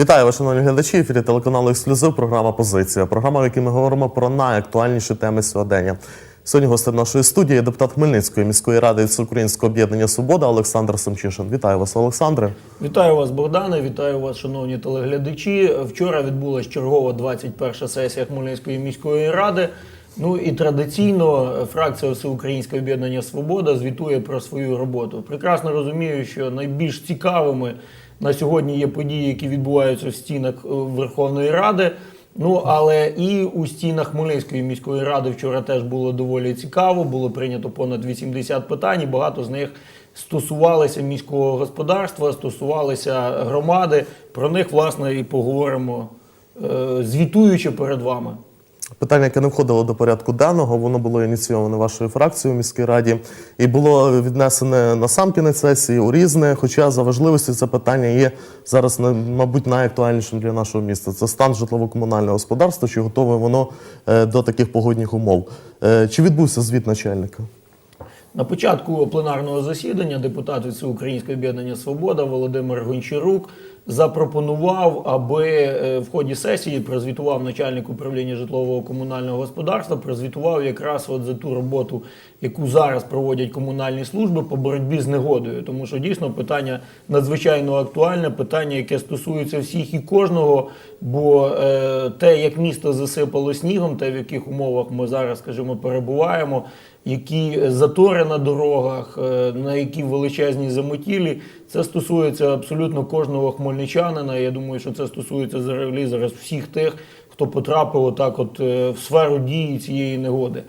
Вітаю вас, шановні глядачі. Ефірі телеканалу Ексклюзив. Програма Позиція. Програма, в якій ми говоримо про найактуальніші теми сьогодення. Сьогодні гостем нашої студії депутат Хмельницької міської ради Всеукраїнського об'єднання Свобода Олександр Семчишин. Вітаю вас, Олександре. Вітаю вас, Богдане. Вітаю вас, шановні телеглядачі. Вчора відбулася чергова 21 сесія Хмельницької міської ради. Ну і традиційно фракція Всеукраїнське об'єднання Свобода звітує про свою роботу. Прекрасно розумію, що найбільш цікавими на сьогодні є події, які відбуваються в стінах е, Верховної Ради. Ну але і у стінах Хмельницької міської ради вчора теж було доволі цікаво. Було прийнято понад 80 питань. і Багато з них стосувалися міського господарства, стосувалися громади. Про них власне і поговоримо, е, звітуючи перед вами. Питання, яке не входило до порядку денного, воно було ініційоване вашою фракцією у міській раді і було віднесене на сам кінець сесії у різне. Хоча за важливості це питання є зараз, мабуть, найактуальнішим для нашого міста. Це стан житлово-комунального господарства, чи готове воно е, до таких погодних умов. Е, Чи відбувся звіт начальника? На початку пленарного засідання депутат від Всеукраїнського об'єднання Свобода Володимир Гончарук запропонував, аби е, в ході сесії прозвітував начальник управління житлового комунального господарства, прозвітував якраз от за ту роботу, яку зараз проводять комунальні служби по боротьбі з негодою. Тому що дійсно питання надзвичайно актуальне, питання, яке стосується всіх і кожного. Бо е, те, як місто засипало снігом, те, в яких умовах ми зараз, скажімо, перебуваємо, які затори на дорогах, е, на які величезні замотілі. Це стосується абсолютно кожного хмельничанина. Я думаю, що це стосується взагалі зараз всіх тих, хто потрапив отак от е, в сферу дії цієї негоди.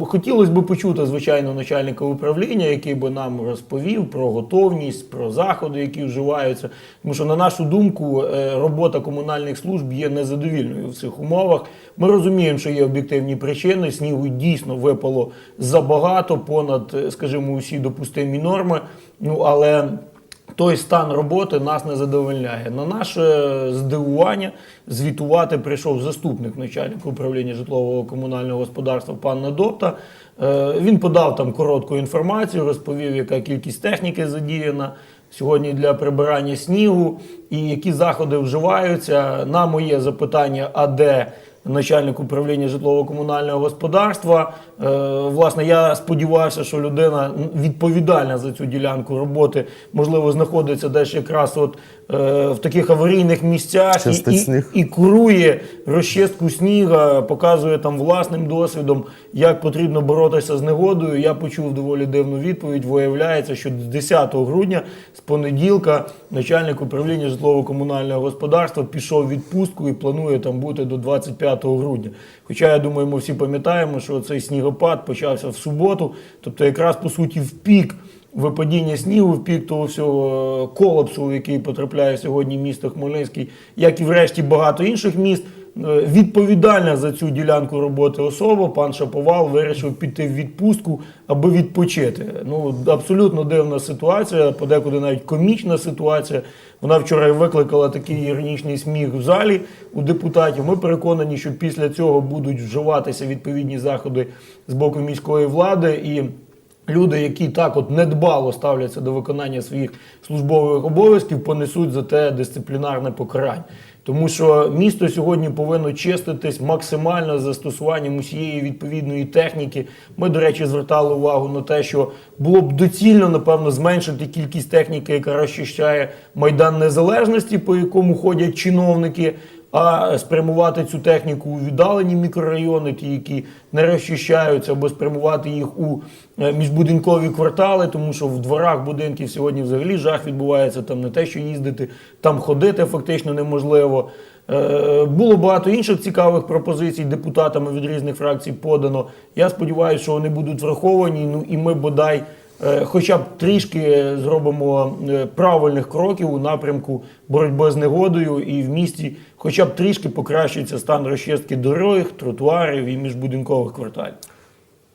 Хотілося б почути, звичайно, начальника управління, який би нам розповів про готовність, про заходи, які вживаються. Тому що, на нашу думку, е, робота комунальних служб є незадовільною в цих умовах. Ми розуміємо, що є об'єктивні причини. Снігу дійсно випало забагато, понад, е, скажімо, усі допустимі норми. Ну але той стан роботи нас не задовольняє. На наше здивування звітувати прийшов заступник начальника управління житлового комунального господарства пан Надопта. Е, Він подав там коротку інформацію, розповів, яка кількість техніки задіяна сьогодні для прибирання снігу і які заходи вживаються. На моє запитання, а де начальник управління житлово-комунального господарства. Е, власне, я сподівався, що людина відповідальна за цю ділянку роботи, можливо, знаходиться десь якраз от е, в таких аварійних місцях і, і, і курує розчистку сніга, показує там власним досвідом, як потрібно боротися з негодою. Я почув доволі дивну відповідь. Виявляється, що з 10 грудня, з понеділка, начальник управління житлово-комунального господарства пішов в відпустку і планує там бути до 25 грудня. Хоча я думаю, ми всі пам'ятаємо, що цей снігопад почався в суботу, тобто якраз по суті в пік випадіння снігу, в пік того всього е, колапсу, в який потрапляє сьогодні місто Хмельницький, як і врешті багато інших міст. Е, Відповідальна за цю ділянку роботи особа, пан Шаповал вирішив піти в відпустку, аби відпочити. Ну абсолютно дивна ситуація, подекуди навіть комічна ситуація. Вона вчора викликала такий іронічний сміх в залі у депутатів. Ми переконані, що після цього будуть вживатися відповідні заходи з боку міської влади і. Люди, які так от недбало ставляться до виконання своїх службових обов'язків, понесуть за те дисциплінарне покарання. Тому що місто сьогодні повинно чиститись максимально застосуванням усієї відповідної техніки. Ми, до речі, звертали увагу на те, що було б доцільно, напевно, зменшити кількість техніки, яка розчищає майдан незалежності, по якому ходять чиновники а спрямувати цю техніку у віддалені мікрорайони, ті, які не розчищаються, або спрямувати їх у е, міжбудинкові квартали, тому що в дворах будинків сьогодні взагалі жах відбувається. Там не те, що їздити, там ходити фактично неможливо. Е, Було багато інших цікавих пропозицій депутатами від різних фракцій подано. Я сподіваюся, що вони будуть враховані. Ну і ми бодай. Е, Хоча б трішки зробимо е, правильних кроків у напрямку боротьби з негодою, і в місті, хоча б трішки покращується стан розчистки доріг, тротуарів і міжбудинкових кварталів.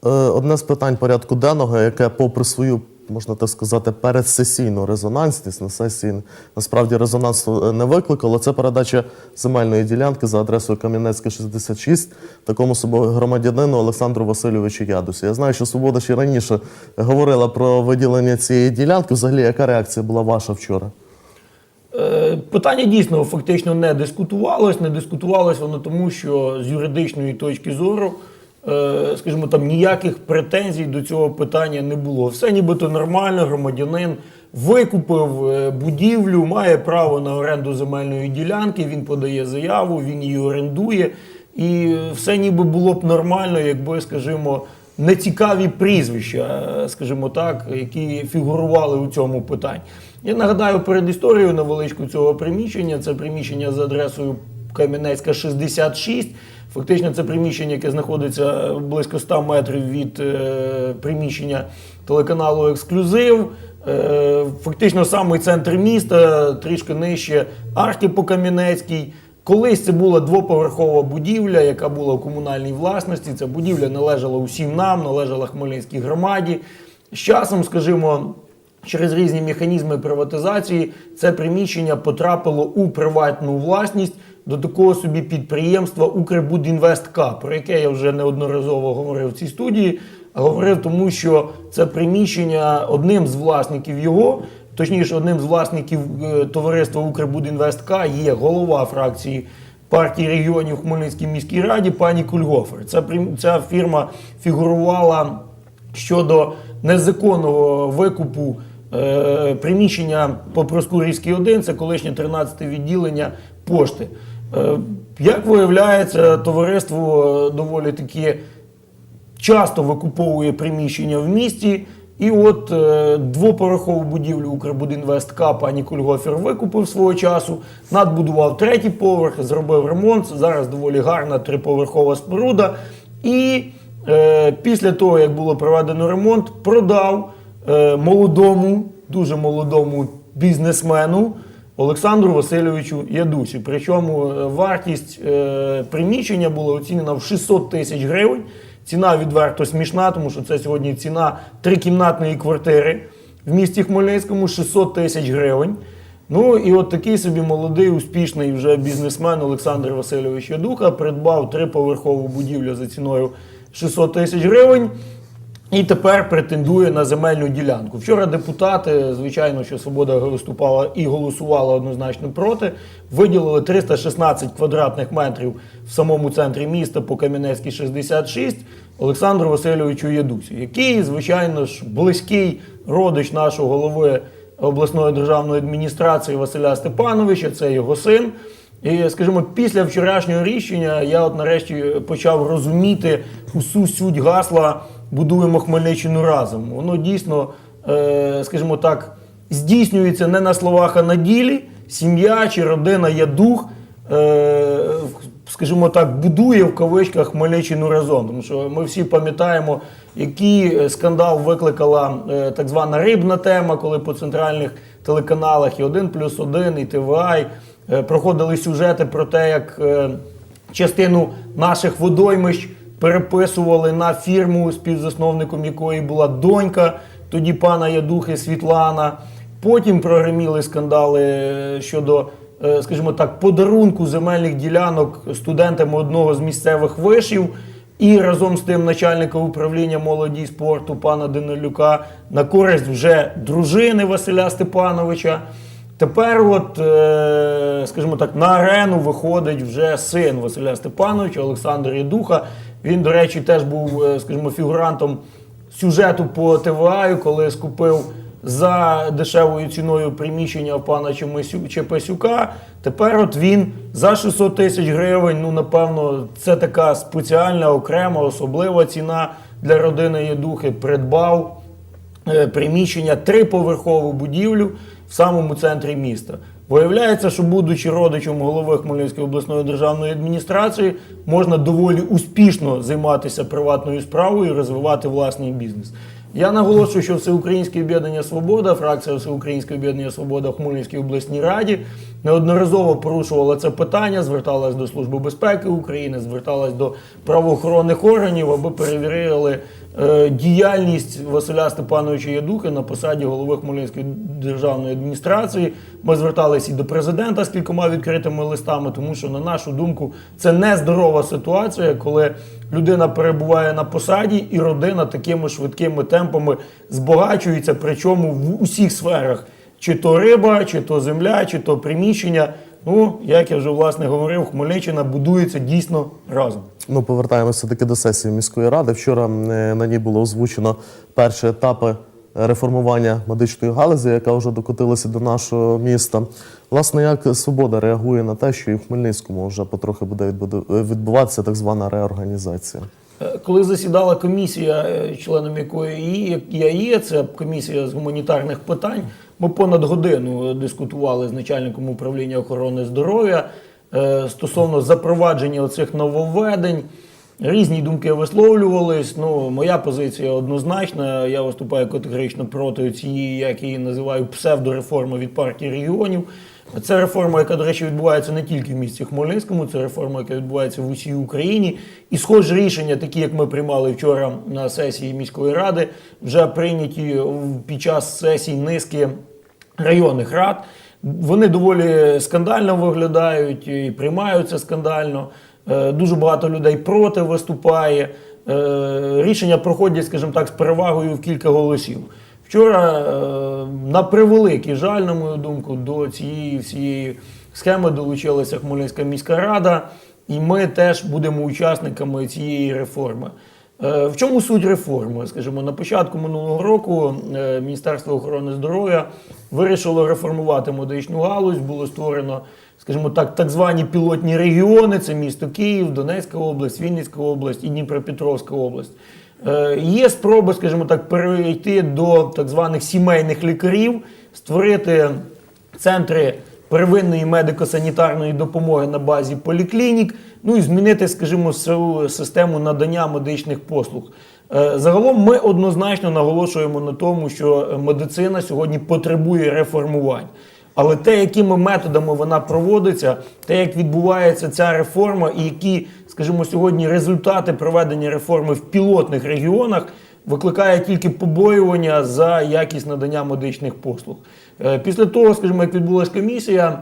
Е, Одне з питань порядку денного, яке, попри свою, можна так сказати, передсесійну резонансність на сесії насправді резонансу е, не викликало, це передача земельної ділянки за адресою Кам'янецька 66 такому собі громадянину Олександру Васильовичу Ядусі. Я знаю, що Свобода ще раніше говорила про виділення цієї ділянки. Взагалі, яка реакція була ваша вчора? Е, Питання дійсно фактично не дискутувалось. Не дискутувалось воно тому, що з юридичної точки зору, скажімо, там ніяких претензій до цього питання не було. Все нібито нормально, громадянин викупив е, будівлю, має право на оренду земельної ділянки, він подає заяву, він її орендує. І все ніби було б нормально, якби, скажімо, нецікаві прізвища, е, скажімо так, які фігурували у цьому питанні. Я нагадаю перед історією невеличку цього приміщення. Це приміщення за адресою Кам'янецька 66. Фактично, це приміщення, яке знаходиться близько 100 метрів від е, приміщення телеканалу Ексклюзив. Е, фактично, самий центр міста, трішки нижче арки по Кам'янецькій. Колись це була двоповерхова будівля, яка була у комунальній власності. Ця будівля належала усім нам, належала Хмельницькій громаді. З часом, скажімо, через різні механізми приватизації це приміщення потрапило у приватну власність до такого собі підприємства Укрбудінвестка, про яке я вже неодноразово говорив в цій студії. Говорив тому, що це приміщення одним з власників його. Точніше, одним з власників е, товариства Укрбудінвестка є голова фракції партії регіонів в Хмельницькій міській раді пані Кульгофер. Ця, ця фірма фігурувала щодо незаконного викупу е, приміщення по Проскурівській 1, це колишнє 13 відділення пошти. Е, як виявляється, товариство е, доволі таки часто викуповує приміщення в місті. І от е, двоповерхову будівлю Укрбудінвестка пані Кульгофер викупив свого часу, надбудував третій поверх, зробив ремонт. Зараз доволі гарна триповерхова споруда. І е, після того, як було проведено ремонт, продав е, молодому, дуже молодому бізнесмену Олександру Васильовичу Ядусю. Причому е, вартість е, приміщення була оцінена в 600 тисяч гривень. Ціна відверто смішна, тому що це сьогодні ціна трикімнатної квартири в місті Хмельницькому 600 тисяч гривень. Ну і от такий собі молодий, успішний вже бізнесмен Олександр Васильович Ядуха придбав триповерхову будівлю за ціною 600 тисяч гривень. І тепер претендує на земельну ділянку. Вчора депутати, звичайно, що свобода виступала і голосувала однозначно проти. Виділили 316 квадратних метрів в самому центрі міста по Кам'янецькій 66 Олександру Васильовичу Ядусю, який, звичайно ж, близький родич нашого голови обласної державної адміністрації Василя Степановича, це його син. І, скажімо, після вчорашнього рішення я от нарешті почав розуміти усю суть гасла будуємо Хмельниччину разом. Воно дійсно, е, скажімо так, здійснюється не на словах, а на ділі. Сім'я чи родина є дух, е, скажімо так, будує в кавичках Хмельниччину разом. Тому що ми всі пам'ятаємо, який скандал викликала е, так звана рибна тема, коли по центральних телеканалах і 1 плюс 1, і ТВА е, проходили сюжети про те, як е, частину наших водоймищ переписували на фірму, співзасновником якої була донька тоді пана Ядухи Світлана. Потім прогреміли скандали е, щодо, е, скажімо так, подарунку земельних ділянок студентам одного з місцевих вишів. І разом з тим начальника управління молоді і спорту пана Данилюка на користь вже дружини Василя Степановича. Тепер, от, е, скажімо так, на арену виходить вже син Василя Степановича, Олександр Єдуха. Він, до речі, теж був, е, скажімо, фігурантом сюжету по ТВА, коли скупив за дешевою ціною приміщення в пана Чепесюка. Тепер от він за 600 тисяч гривень, ну, напевно, це така спеціальна, окрема, особлива ціна для родини Єдухи, придбав е, приміщення, триповерхову будівлю в самому центрі міста. Виявляється, що будучи родичем голови Хмельницької обласної державної адміністрації, можна доволі успішно займатися приватною справою і розвивати власний бізнес. Я наголошую, що Всеукраїнське об'єднання Свобода, фракція Всеукраїнське об'єднання Свобода в Хмельницькій обласній раді неодноразово порушувала це питання, зверталась до Служби безпеки України, зверталась до правоохоронних органів, аби перевірили діяльність Василя Степановича Ядухи на посаді голови Хмельницької державної адміністрації. Ми зверталися і до президента з кількома відкритими листами, тому що, на нашу думку, це нездорова ситуація, коли людина перебуває на посаді, і родина такими швидкими темпами збагачується, причому в усіх сферах чи то риба, чи то земля, чи то приміщення. Ну, як я вже власне говорив, Хмельниччина будується дійсно разом. Ну, повертаємося таки до сесії міської ради. Вчора е, на ній було озвучено перші етапи реформування медичної галузі, яка вже докотилася до нашого міста. Власне, як свобода реагує на те, що і в Хмельницькому вже потрохи буде відбуватися так звана реорганізація. Е, Коли засідала комісія, е, членом якої я є, це комісія з гуманітарних питань, ми понад годину дискутували з начальником управління охорони здоров'я стосовно запровадження оцих нововведень. Різні думки висловлювались. Ну, моя позиція однозначна. Я виступаю категорично проти цієї, як її називаю, псевдореформи від партії регіонів. Це реформа, яка, до речі, відбувається не тільки в місті Хмельницькому, це реформа, яка відбувається в усій Україні. І схожі рішення, такі як ми приймали вчора на сесії міської ради, вже прийняті під час сесій низки районних рад. Вони доволі скандально виглядають і приймаються скандально. Е, Дуже багато людей проти виступає. Е, Рішення проходять, скажімо так, з перевагою в кілька голосів. Вчора, е, на превеликий жаль, на мою думку, до цієї всієї схеми долучилася Хмельницька міська рада, і ми теж будемо учасниками цієї реформи. Е, В чому суть реформи? Скажімо, на початку минулого року е, Міністерство охорони здоров'я вирішило реформувати медичну галузь. Було створено, скажімо так, так звані пілотні регіони: це місто Київ, Донецька область, Вінницька область і Дніпропетровська область. Е, Є спроби, скажімо так, перейти до так званих сімейних лікарів, створити центри первинної медико-санітарної допомоги на базі поліклінік, ну і змінити, скажімо, систему надання медичних послуг. Е, Загалом ми однозначно наголошуємо на тому, що медицина сьогодні потребує реформувань. Але те, якими методами вона проводиться, те, як відбувається ця реформа, і які, скажімо, сьогодні результати проведення реформи в пілотних регіонах, викликає тільки побоювання за якість надання медичних послуг. Е, Після того, скажімо, як відбулася комісія,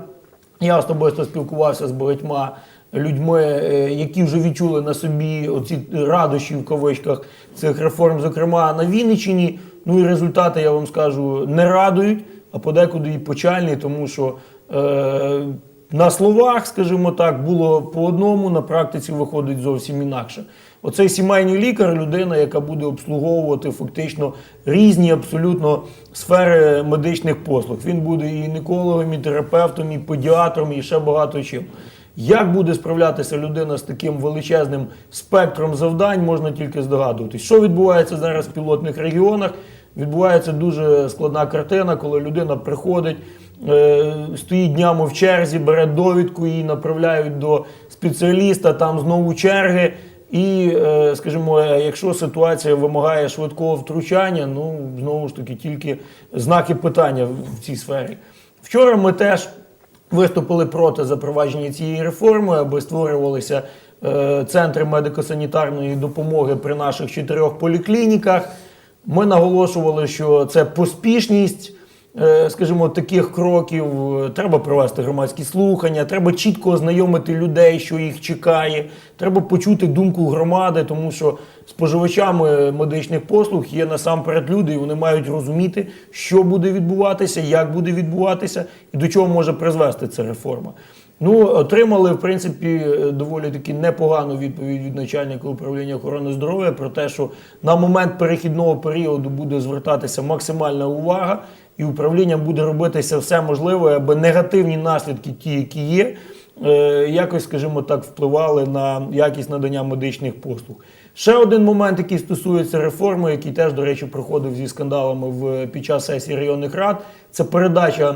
я особисто спілкувався з багатьма людьми, е, які вже відчули на собі оці радощі в кавичках цих реформ, зокрема на Вінниччині. Ну і результати, я вам скажу, не радують, а подекуди і почальні, тому що е, на словах, скажімо так, було по одному, на практиці виходить зовсім інакше. Оцей сімейний лікар людина, яка буде обслуговувати фактично різні абсолютно сфери медичних послуг. Він буде і гінекологом, і терапевтом, і педіатром, і ще багато чим. Як буде справлятися людина з таким величезним спектром завдань, можна тільки здогадуватись. Що відбувається зараз в пілотних регіонах? Відбувається дуже складна картина, коли людина приходить, стоїть днями в черзі, бере довідку, її направляють до спеціаліста, там знову черги. І, е, скажімо, е, якщо ситуація вимагає швидкого втручання, ну знову ж таки тільки знаки питання в цій сфері. Вчора ми теж виступили проти запровадження цієї реформи, аби створювалися е, центри медико-санітарної допомоги при наших чотирьох поліклініках. Ми наголошували, що це поспішність. Е, Скажімо, таких кроків Е, треба провести громадські слухання, треба чітко ознайомити людей, що їх чекає. Треба почути думку громади, тому що споживачами медичних послуг є насамперед люди, і вони мають розуміти, що буде відбуватися, як буде відбуватися і до чого може призвести ця реформа. Ну, отримали, в принципі, е, доволі таки непогану відповідь від начальника управління охорони здоров'я про те, що на момент перехідного періоду буде звертатися максимальна увага, і управління буде робитися все можливе, аби негативні наслідки, ті, які є, е, якось, скажімо так, впливали на якість надання медичних послуг. Ще один момент, який стосується реформи, який теж, до речі, проходив зі скандалами в, під час сесії районних рад, це передача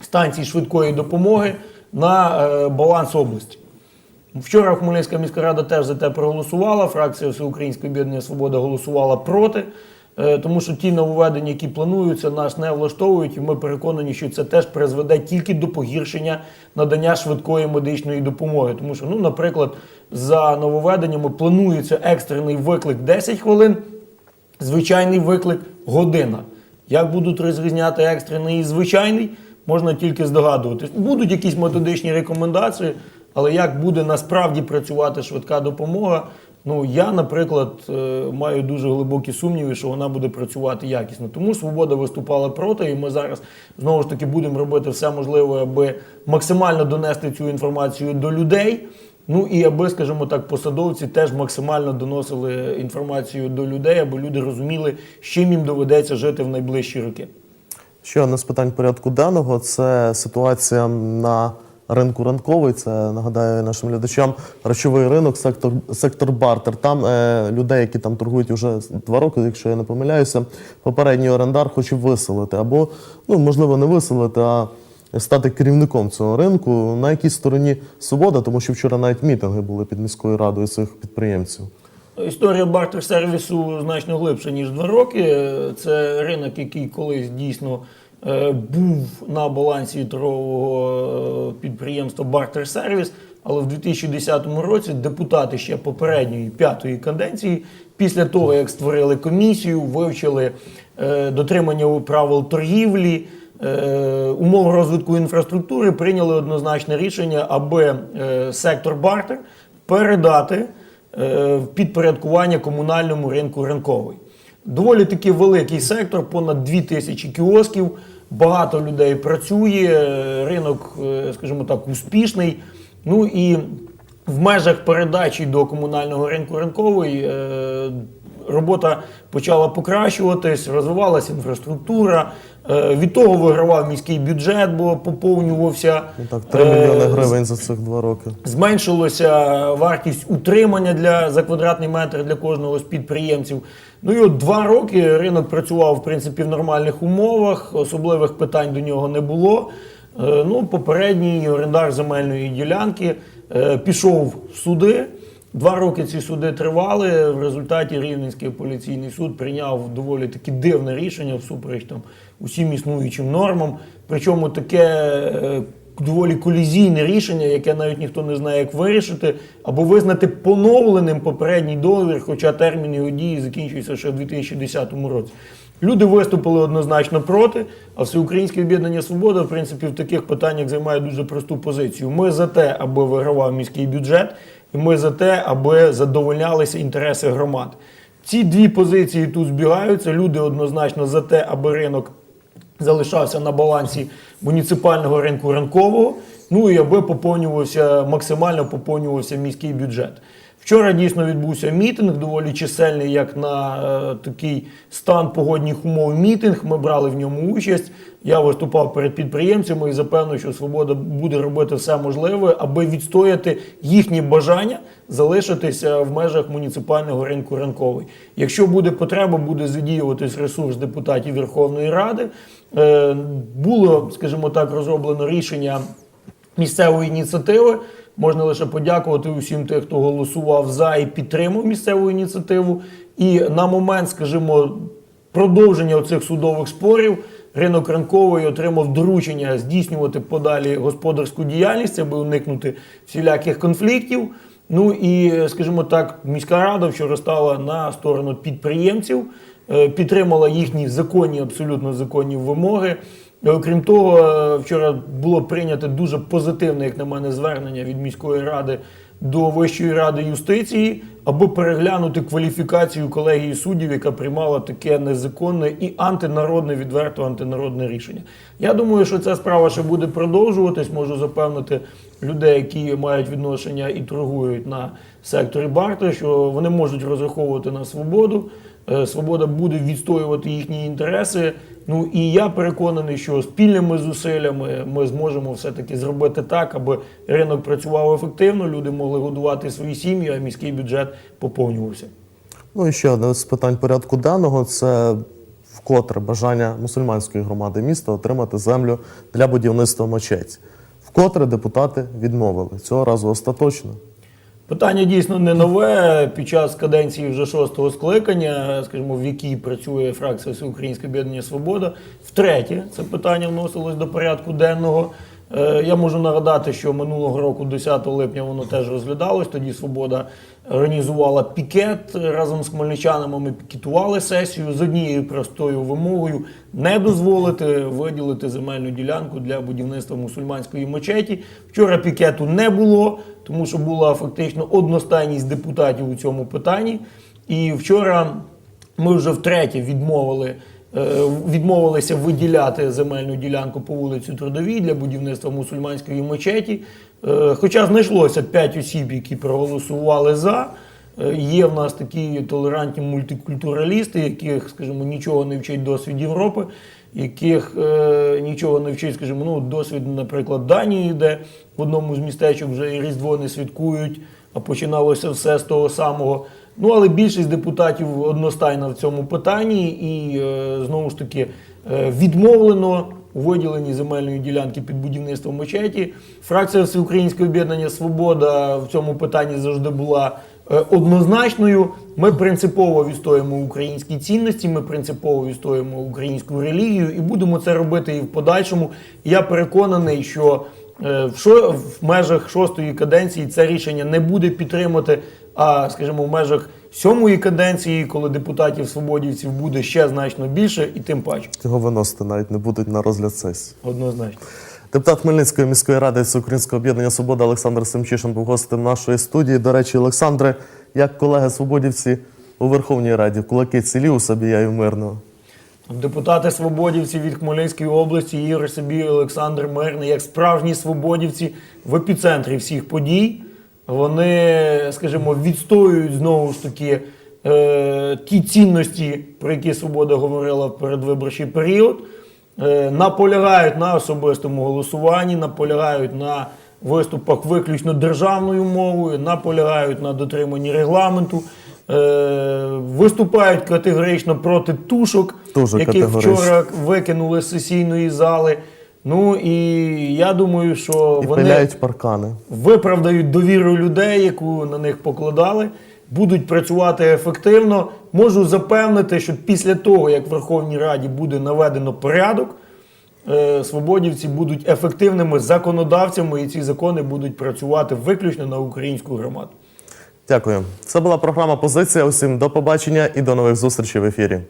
станцій швидкої допомоги на е, баланс області. Вчора Хмельницька міська рада теж за те проголосувала. Фракція Всеукраїнської об'єднання Свобода голосувала проти, тому що ті нововведення, які плануються, нас не влаштовують, і ми переконані, що це теж призведе тільки до погіршення надання швидкої медичної допомоги. Тому що, ну, наприклад, за нововведеннями планується екстрений виклик 10 хвилин, звичайний виклик година. Як будуть розрізняти екстрений і звичайний, можна тільки здогадуватись. Будуть якісь методичні рекомендації, але як буде насправді працювати швидка допомога, Ну я, наприклад, е, маю дуже глибокі сумніви, що вона буде працювати якісно. Тому свобода виступала проти, і ми зараз знову ж таки будемо робити все можливе, аби максимально донести цю інформацію до людей. Ну і аби, скажімо так, посадовці теж максимально доносили інформацію до людей, аби люди розуміли, з чим їм доведеться жити в найближчі роки. Ще одне з питань порядку денного це ситуація на ринку ранковий. Це нагадаю нашим глядачам речовий ринок, сектор, сектор бартер. Там е, людей, які там торгують вже два роки, якщо я не помиляюся, попередній орендар хоче виселити або ну можливо не виселити, а стати керівником цього ринку. На якій стороні свобода, тому що вчора навіть мітинги були під міською радою цих підприємців. Історія бартер-сервісу значно глибша, ніж два роки. Це ринок, який колись дійсно був на балансі торгового е, підприємства Бартер-сервіс, але в 2010 році депутати ще попередньої п'ятої каденції, після того як створили комісію, вивчили е, дотримання правил торгівлі. е, Умов розвитку інфраструктури прийняли однозначне рішення, аби е, сектор бартер передати е, в підпорядкування комунальному ринку ринковий. Доволі таки великий сектор, понад 2 тисячі кіосків, багато людей працює, е, ринок, е, скажімо так, успішний. Ну і в межах передачі до комунального ринку ринковий е, робота почала покращуватись, розвивалася інфраструктура. Від того вигравав міський бюджет, бо поповнювався. Ну, Так, 3 Е, мільйони гривень за цих два роки. Зменшилася вартість утримання для за квадратний метр для кожного з підприємців. Ну і от два роки ринок працював в принципі в нормальних умовах, особливих питань до нього не було. Е, Ну, попередній орендар земельної ділянки е, пішов в суди. Два роки ці суди тривали. В результаті Рівненський апеляційний суд прийняв доволі таки дивне рішення всупереч там усім існуючим нормам. Причому таке е, доволі колізійне рішення, яке навіть ніхто не знає, як вирішити, або визнати поновленим попередній договір, хоча термін його дії закінчується ще в 2010 році. Люди виступили однозначно проти, а всеукраїнське об'єднання Свобода, в принципі, в таких питаннях займає дуже просту позицію. Ми за те, аби вигравав міський бюджет, і ми за те, аби задовольнялися інтереси громад. Ці дві позиції тут збігаються. Люди однозначно за те, аби ринок залишався на балансі муніципального ринку ранкового, ну і аби поповнювався, максимально поповнювався міський бюджет. Вчора дійсно відбувся мітинг, доволі чисельний, як на е, такий стан погодних умов мітинг. Ми брали в ньому участь. Я виступав перед підприємцями і запевнив, що свобода буде робити все можливе, аби відстояти їхні бажання залишитися в межах муніципального ринку ранковий. Якщо буде потреба, буде задіюватись ресурс депутатів Верховної Ради. Е, було, скажімо так, розроблено рішення місцевої ініціативи. Можна лише подякувати усім тим, хто голосував за і підтримав місцеву ініціативу. І на момент, скажімо, продовження цих судових спорів ринок ранковий отримав доручення здійснювати подалі господарську діяльність, аби уникнути всіляких конфліктів. Ну і, скажімо так, міська рада вчора стала на сторону підприємців, підтримала їхні законні, абсолютно законні вимоги. Е, Окрім того, е, вчора було прийнято дуже позитивне, як на мене, звернення від міської ради до Вищої ради юстиції, аби переглянути кваліфікацію колегії суддів, яка приймала таке незаконне і антинародне, відверто антинародне рішення. Я думаю, що ця справа ще буде продовжуватись. Можу запевнити людей, які мають відношення і торгують на секторі Барта, що вони можуть розраховувати на свободу. Е, Свобода буде відстоювати їхні інтереси. Ну і я переконаний, що спільними зусиллями ми зможемо все-таки зробити так, аби ринок працював ефективно, люди могли годувати свої сім'ї, а міський бюджет поповнювався. Ну і ще одне з питань порядку денного це вкотре бажання мусульманської громади міста отримати землю для будівництва мечеті. Вкотре депутати відмовили цього разу остаточно. Питання дійсно не нове. Під час каденції вже шостого скликання, скажімо, в якій працює фракція Всеукраїнське об'єднання Свобода, втретє це питання вносилось до порядку денного. Е, Я можу нагадати, що минулого року, 10 липня, воно теж розглядалось. Тоді Свобода організувала пікет разом з хмельничанами. Ми пікетували сесію з однією простою вимогою не дозволити виділити земельну ділянку для будівництва мусульманської мечеті. Вчора пікету не було, тому що була фактично одностайність депутатів у цьому питанні. І вчора ми вже втретє відмовили. Е, Відмовилися виділяти земельну ділянку по вулиці Трудовій для будівництва мусульманської мечеті. Е, Хоча знайшлося 5 осіб, які проголосували за. Е, Є в нас такі толерантні мультикультуралісти, яких, скажімо, нічого не вчить досвід Європи, яких е, нічого не вчить, скажімо, ну, досвід, наприклад, Данії, де в одному з містечок вже і Різдво не святкують, а починалося все з того самого. Ну, але більшість депутатів одностайна в цьому питанні, і е, знову ж таки е, відмовлено у виділенні земельної ділянки під будівництво мечеті. Фракція Всеукраїнське об'єднання Свобода в цьому питанні завжди була е, однозначною. Ми принципово відстоїмо українські цінності, ми принципово відстоїмо українську релігію і будемо це робити і в подальшому. Я переконаний, що в, шо, в межах шостої каденції це рішення не буде підтримати. А скажімо, в межах сьомої каденції, коли депутатів свободівців буде ще значно більше, і тим паче Його виносити навіть не будуть на розгляд сесії. однозначно. Депутат Хмельницької міської ради Всеукраїнського об'єднання Свобода Олександр Семчишин був гостем нашої студії. До речі, Олександре, як колеги свободівці у Верховній Раді, кулаки цілі у Сабія мирного. Депутати свободівці від Хмельницької області Ігор Собій, Олександр Мирний, як справжні свободівці в епіцентрі всіх подій. Вони, скажімо, відстоюють знову ж таки е, ті цінності, про які свобода говорила в передвиборчий період. Е, наполягають на особистому голосуванні, наполягають на виступах виключно державною мовою, наполягають на дотриманні регламенту, е, виступають категорично проти тушок, Дуже які категорично. вчора викинули з сесійної зали. Ну і я думаю, що І вони пиляють паркани. виправдають довіру людей, яку на них покладали, будуть працювати ефективно. Можу запевнити, що після того, як в Верховній Раді буде наведено порядок, е, свободівці будуть ефективними законодавцями, і ці закони будуть працювати виключно на українську громаду. Дякую. Це була програма Позиція. Усім до побачення і до нових зустрічей в ефірі.